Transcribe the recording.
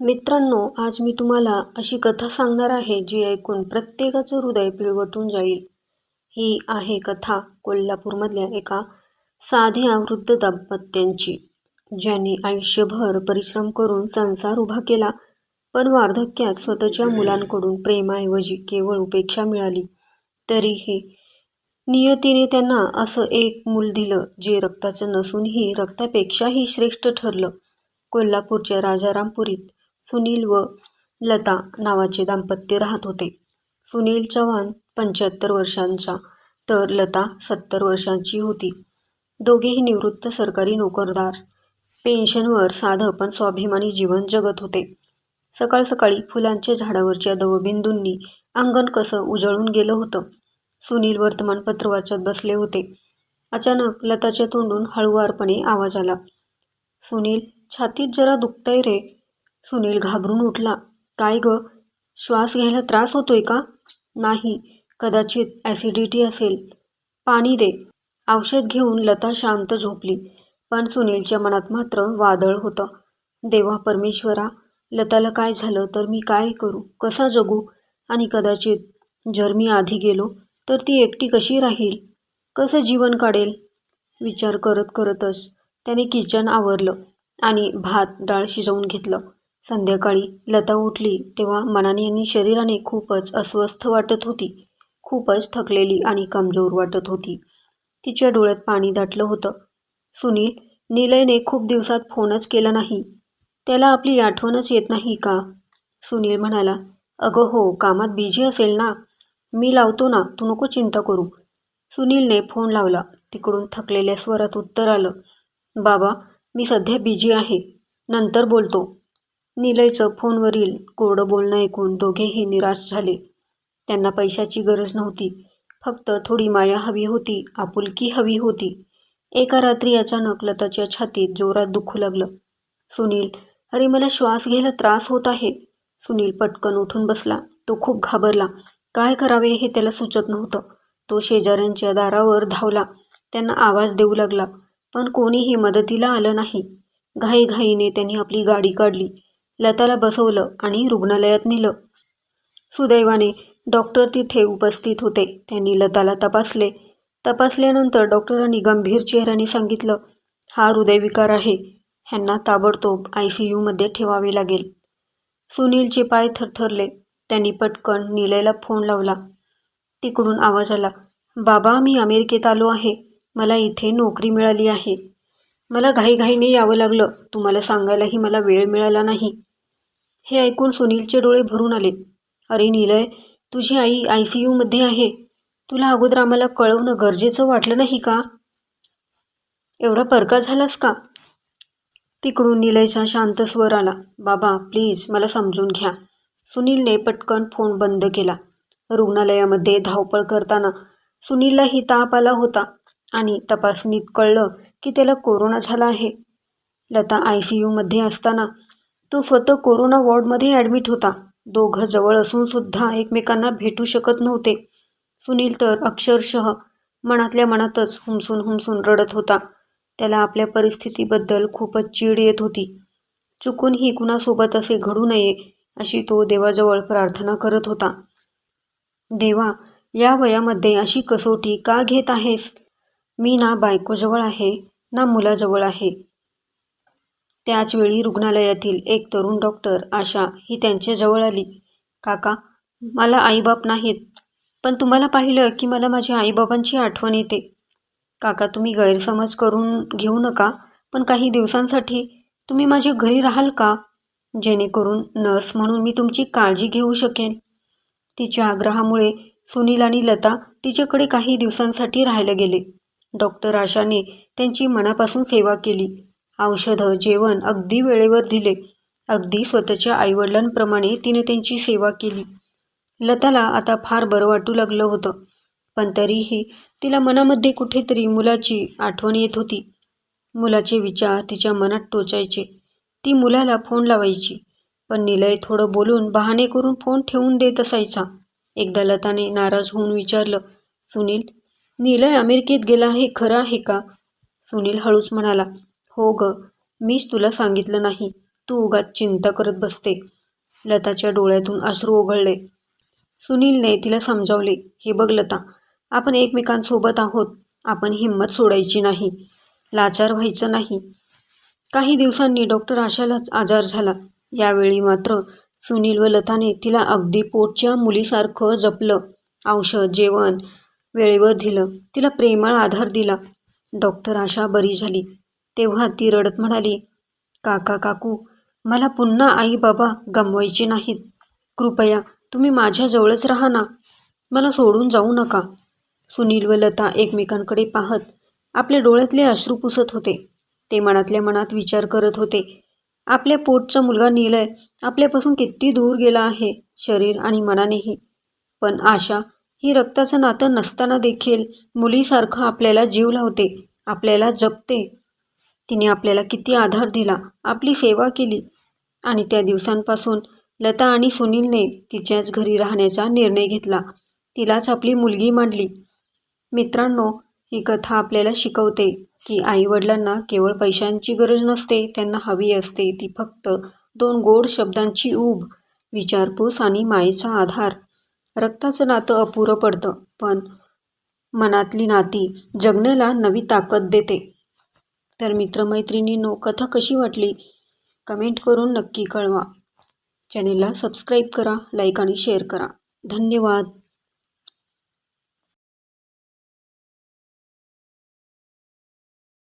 मित्रांनो आज मी तुम्हाला अशी कथा सांगणार आहे जी ऐकून प्रत्येकाचं हृदय पिळवटून जाईल. ही आहे कथा कोल्हापूरमधल्या एका साध्या वृद्ध दाम्पत्यांची ज्यांनी आयुष्यभर परिश्रम करून संसार उभा केला पण वार्धक्यात स्वतःच्या मुलांकडून प्रेमाऐवजी केवळ उपेक्षा मिळाली. तरीही नियतीने त्यांना असं एक मूल दिलं जे रक्ताचं नसूनही रक्तापेक्षाही श्रेष्ठ ठरलं. कोल्हापूरच्या राजारामपुरीत सुनील व लता नावाचे दाम्पत्य राहत होते. सुनील चव्हाण पंच्याहत्तर वर्षांचा तर लता सत्तर वर्षांची होती. दोघेही निवृत्त सरकारी नोकरदार. पेन्शनवर साधं पण स्वाभिमानी जीवन जगत होते. सकाळ सकाळी फुलांच्या झाडावरच्या दवबिंदूंनी अंगण कसं उजळून गेलं होतं सुनील वर्तमानपत्र वाचत बसले होते. अचानक लताच्या तोंडून हळुवारपणे आवाज आला. सुनील छातीत जरा दुखतंय रे. सुनील घाबरून उठला. काय ग? श्वास घ्यायला त्रास होतोय का? नाही. कदाचित ॲसिडिटी असेल. पाणी दे. औषध घेऊन लता शांत झोपली पण सुनीलच्या मनात मात्र वादळ होतं. देवा परमेश्वरा लताला काय झालं तर मी काय करू? कसा जगू? आणि कदाचित जर मी आधी गेलो तर ती एकटी कशी राहील? कसं जीवन काढेल? विचार करत करतच त्याने किचन आवरलं आणि भात डाळ शिजवून घेतलं. संध्याकाळी लता उठली तेव्हा मनाने आणि शरीराने खूपच अस्वस्थ वाटत होती. खूपच थकलेली आणि कमजोर वाटत होती. तिच्या डोळ्यात पाणी दाटलं होतं. सुनील निलयने खूप दिवसात फोनच केला नाही. त्याला आपली आठवणच येत नाही का? सुनील म्हणाला अगं हो कामात बिझी असेल ना? मी लावतो ना तू नको चिंता करू. सुनीलने फोन लावला. तिकडून थकलेल्या स्वरात उत्तर आलं बाबा मी सध्या बिझी आहे. नंतर बोलतो. निलयचं फोनवरील कोरडं बोलणं ऐकून दोघेही निराश झाले. त्यांना पैशाची गरज नव्हती. फक्त थोडी माया हवी होती आपुलकी हवी होती. एका रात्री अचानक लताच्या छातीत जोरात दुखू लागलं. सुनील अरे मला श्वास घ्यायला त्रास होत आहे. सुनील पटकन उठून बसला. तो खूप घाबरला. काय करावे हे त्याला सुचत नव्हतं. तो शेजाऱ्यांच्या दारावर धावला. त्यांना आवाज देऊ लागला. पण कोणीही मदतीला आलं नाही. घाईघाईने त्यांनी आपली गाडी काढली. लताला बसवलं आणि रुग्णालयात नेलं. सुदैवाने डॉक्टर तिथे उपस्थित होते. त्यांनी लताला तपासले. तपासल्यानंतर डॉक्टरांनी गंभीर चेहऱ्याने सांगितलं हा हृदयविकार आहे. ह्यांना ताबडतोब आय सी यूमध्ये ठेवावे लागेल. सुनीलचे पाय थरथरले. त्यांनी पटकन निलयला फोन लावला. तिकडून आवाज आला बाबा मी अमेरिकेत आलो आहे. मला इथे नोकरी मिळाली आहे. मला घाईघाईने यावं लागलं. तुम्हाला सांगायलाही मला वेळ मिळाला नाही. हे ऐकून सुनीलचे डोळे भरून आले. अरे निलय तुझी आई आय सी यूमध्ये आहे. तुला अगोदर आम्हाला कळवणं गरजेचं वाटलं नाही का? एवढा परका झालास का? तिकडून निलयचा शांत स्वर आला. बाबा प्लीज मला समजून घ्या. सुनीलने पटकन फोन बंद केला. रुग्णालयामध्ये धावपळ करताना सुनीललाही ताप आला होता आणि तपासणीत कळलं की त्याला कोरोना झाला आहे. लता आय सी यूमध्ये असताना तो स्वतः कोरोना वॉर्डमध्ये ॲडमिट होता. दोघं जवळ असून सुद्धा एकमेकांना भेटू शकत नव्हते. सुनील तर अक्षरशः मनातल्या मनातच हुमसून हुमसून रडत होता. त्याला आपल्या परिस्थितीबद्दल खूपच चीड येत होती. चुकूनही कुणासोबत असे घडू नये अशी तो देवाजवळ प्रार्थना करत होता. देवा या वयामध्ये अशी कसोटी का घेत आहेस? मी ना बायकोजवळ आहे ना मुलाजवळ आहे. त्याचवेळी रुग्णालयातील एक तरुण डॉक्टर आशा ही त्यांच्याजवळ आली. काका मला आईबाप नाहीत पण तुम्हाला पाहिलं की मला माझ्या आईबाबांची आठवण येते. काका तुम्ही गैरसमज करून घेऊ नका पण काही दिवसांसाठी तुम्ही माझ्या घरी राहाल का? जेणेकरून नर्स म्हणून मी तुमची काळजी घेऊ शकेन. तिच्या आग्रहामुळे सुनील आणि लता तिच्याकडे काही दिवसांसाठी राहायला गेले. डॉक्टर आशाने त्यांची मनापासून सेवा केली. औषधं जेवण अगदी वेळेवर दिले. अगदी स्वतःच्या आईवडिलांप्रमाणे तिने त्यांची सेवा केली. लताला आता फार बरं वाटू लागलं होतं. पण तरीही तिला मनामध्ये कुठेतरी मुलाची आठवण येत होती. मुलाचे विचार तिच्या मनात टोचायचे. ती मुलाला फोन लावायची. पण निलय थोडं बोलून बहाणे करून फोन ठेवून देत असायचा. एकदा लताने नाराज होऊन विचारलं सुनील निलय अमेरिकेत गेला हे खरं आहे का? सुनील हळूच म्हणाला हो ग मीच तुला सांगितलं नाही. तू उगाच चिंता करत बसते. लताच्या डोळ्यातून अश्रू ओघळले. सुनीलने तिला समजावले हे बघ लता आपण एकमेकांसोबत आहोत. आपण हिंमत सोडायची नाही. लाचार व्हायचं नाही. काही दिवसांनी डॉक्टर आशालाच आजार झाला. यावेळी मात्र सुनील व लताने तिला अगदी पोटच्या मुलीसारखं जपलं. औषध जेवण वेळेवर दिलं. तिला प्रेमळ आधार दिला. डॉक्टर आशा बरी झाली. तेव्हा ती रडत म्हणाली काका काकू मला पुन्हा आई बाबा गमवायचे नाहीत. कृपया तुम्ही माझ्याजवळच राहा ना. मला सोडून जाऊ नका. सुनील व लता एकमेकांकडे पाहत आपल्या डोळ्यातले अश्रू पुसत होते. ते मनातल्या मनात विचार करत होते. आपल्या पोटचा मुलगा निलय आपल्यापासून किती दूर गेला आहे शरीर आणि मनानेही. पण आशा ही रक्ताचं नातं नसताना देखील मुलीसारखं आपल्याला जीव लावते आपल्याला जपते तिने आपल्याला किती आधार दिला आपली सेवा केली. आणि त्या दिवसांपासून लता आणि सुनीलने तिच्याच घरी राहण्याचा निर्णय घेतला. तिलाच आपली मुलगी मांडली. मित्रांनो ही कथा आपल्याला शिकवते की आईवडिलांना केवळ पैशांची गरज नसते त्यांना हवी असते ती फक्त दोन गोड शब्दांची ऊब विचारपूस आणि मायेचा आधार. रक्ताचं नातं अपुरं पडतं पण मनातली नाती जगण्याला नवी ताकद देते. तर मित्रमैत्रिणींनो कथा कशी वाटली? कमेंट करून नक्की कळवा. चॅनेलला सबस्क्राईब करा लाईक आणि शेअर करा. धन्यवाद.